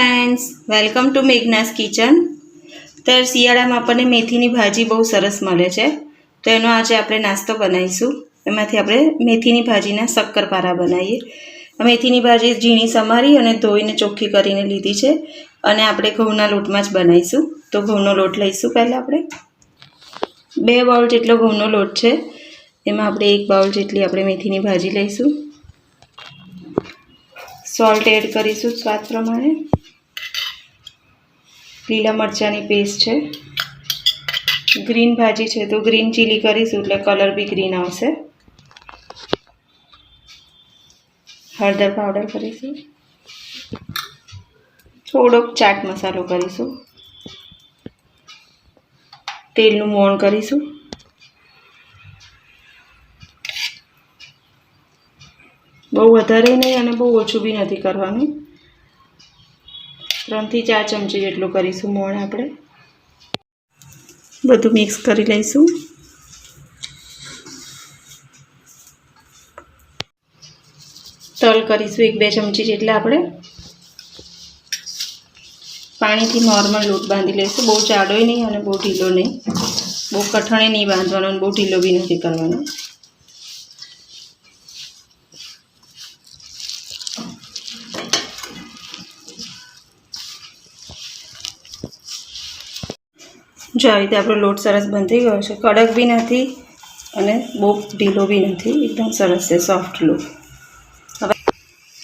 Friends welcome to Meghna's kitchen તો શિયાળામાં આપણને મેથીની ભાજી બહુ સરસ મળે છે. તો એનો આજે આપણે નાસ્તો બનાવીશું. એમાંથી આપણે મેથીની ભાજીના શક્કરપારા બનાવીએ. મેથીની ભાજી ઝીણી સમારી અને ધોઈને ચોખ્ખી કરીને લીધી છે. અને આપણે ઘઉંના લોટમાં જ બનાવીશું. તો ઘઉંનો લોટ લઈશું પહેલાં આપણે. બે બાઉલ જેટલો ઘઉંનો લોટ છે. એમાં આપણે એક બાઉલ જેટલી આપણે મેથીની ભાજી લઈશું. સોલ્ટ એડ કરીશું સ્વાદ પ્રમાણે. લીલા મરચાંની પેસ્ટ છે. ગ્રીન ભાજી છે તો ગ્રીન ચીલી કરીશું એટલે કલર બી ગ્રીન આવશે. હળદર પાવડર કરીશું. થોડોક ચાટ મસાલો કરીશું. તેલનું મોણ કરીશું. બહુ વધારે નહીં અને બહુ ઓછું બી નથી કરવાનું. ત્રણથી ચાર ચમચી જેટલું કરીશું મોણ આપણે. બધું મિક્સ કરી લઈશું. તલ કરીશું એક બે ચમચી જેટલા આપણે. પાણીથી નોર્મલ લોટ બાંધી લઈશું. બહુ જાડોય નહીં અને બહુ ઢીલો નહીં. બહુ કઠણે નહીં બાંધવાનો અને બહુ ઢીલો બી નથી કરવાનો. જો આ રીતે આપણો લોટ સરસ બંધી ગયો છે. કડક બી નથી અને બહુ ઢીલો બી નથી. એકદમ સરસ છે સોફ્ટ લોટ હવે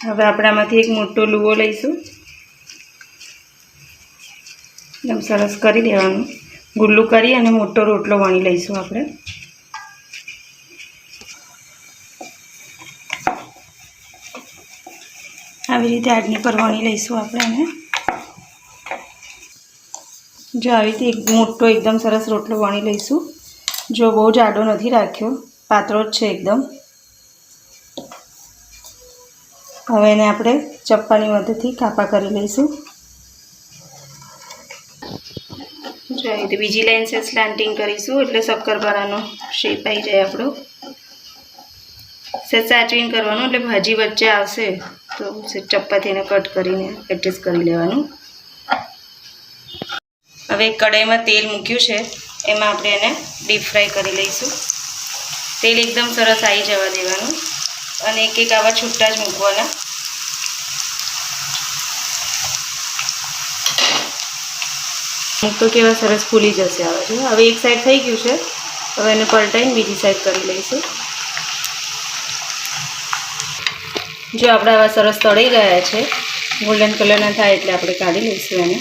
હવે આપણે એક મોટો લુવો લઈશું. એકદમ સરસ કરી દેવાનું. ગુલ્લું કરી અને મોટો રોટલો વણી લઈશું આપણે. આવી રીતે આડની પર વણી લઈશું આપણે એને. જો આવી રીતે એક મોટો, એકદમ સરસ રોટલો વણી લઈશું. જો બહુ જાડો નથી રાખ્યો, પાતળો જ છે એકદમ. હવે એને આપણે ચપ્પાની મદદથી કાપા કરી લઈશું. જો આવી રીતે બીજી લાઈન છે સ્લાન્ટિંગ કરીશું, એટલે શક્કરપારાનો શેપ આવી જાય આપણો. સેજ સાચવીને કરવાનું, એટલે ભાજી વચ્ચે આવશે, તો ચપ્પાથી એને કટ કરીને એડજસ્ટ કરી લેવાનું. હવે કઢાઈમાં તેલ મૂક્યું છે. એમાં આપણે એને ડીપ ફ્રાય કરી લઈશું. તેલ એકદમ સરસ આવી જવા દેવાનું. અને એક એક આવા છૂટા જ મૂકવાના. તો કેવા સરસ ફૂલી જશે આવે છે હવે એક સાઈડ થઈ ગયું છે. હવે એને પલટાઈને બીજી સાઈડ કરી લઈશું. જો આપણે આવા સરસ તળી ગયા છે ગોલ્ડન કલરના થાય એટલે આપણે કાઢી લઈશું એને.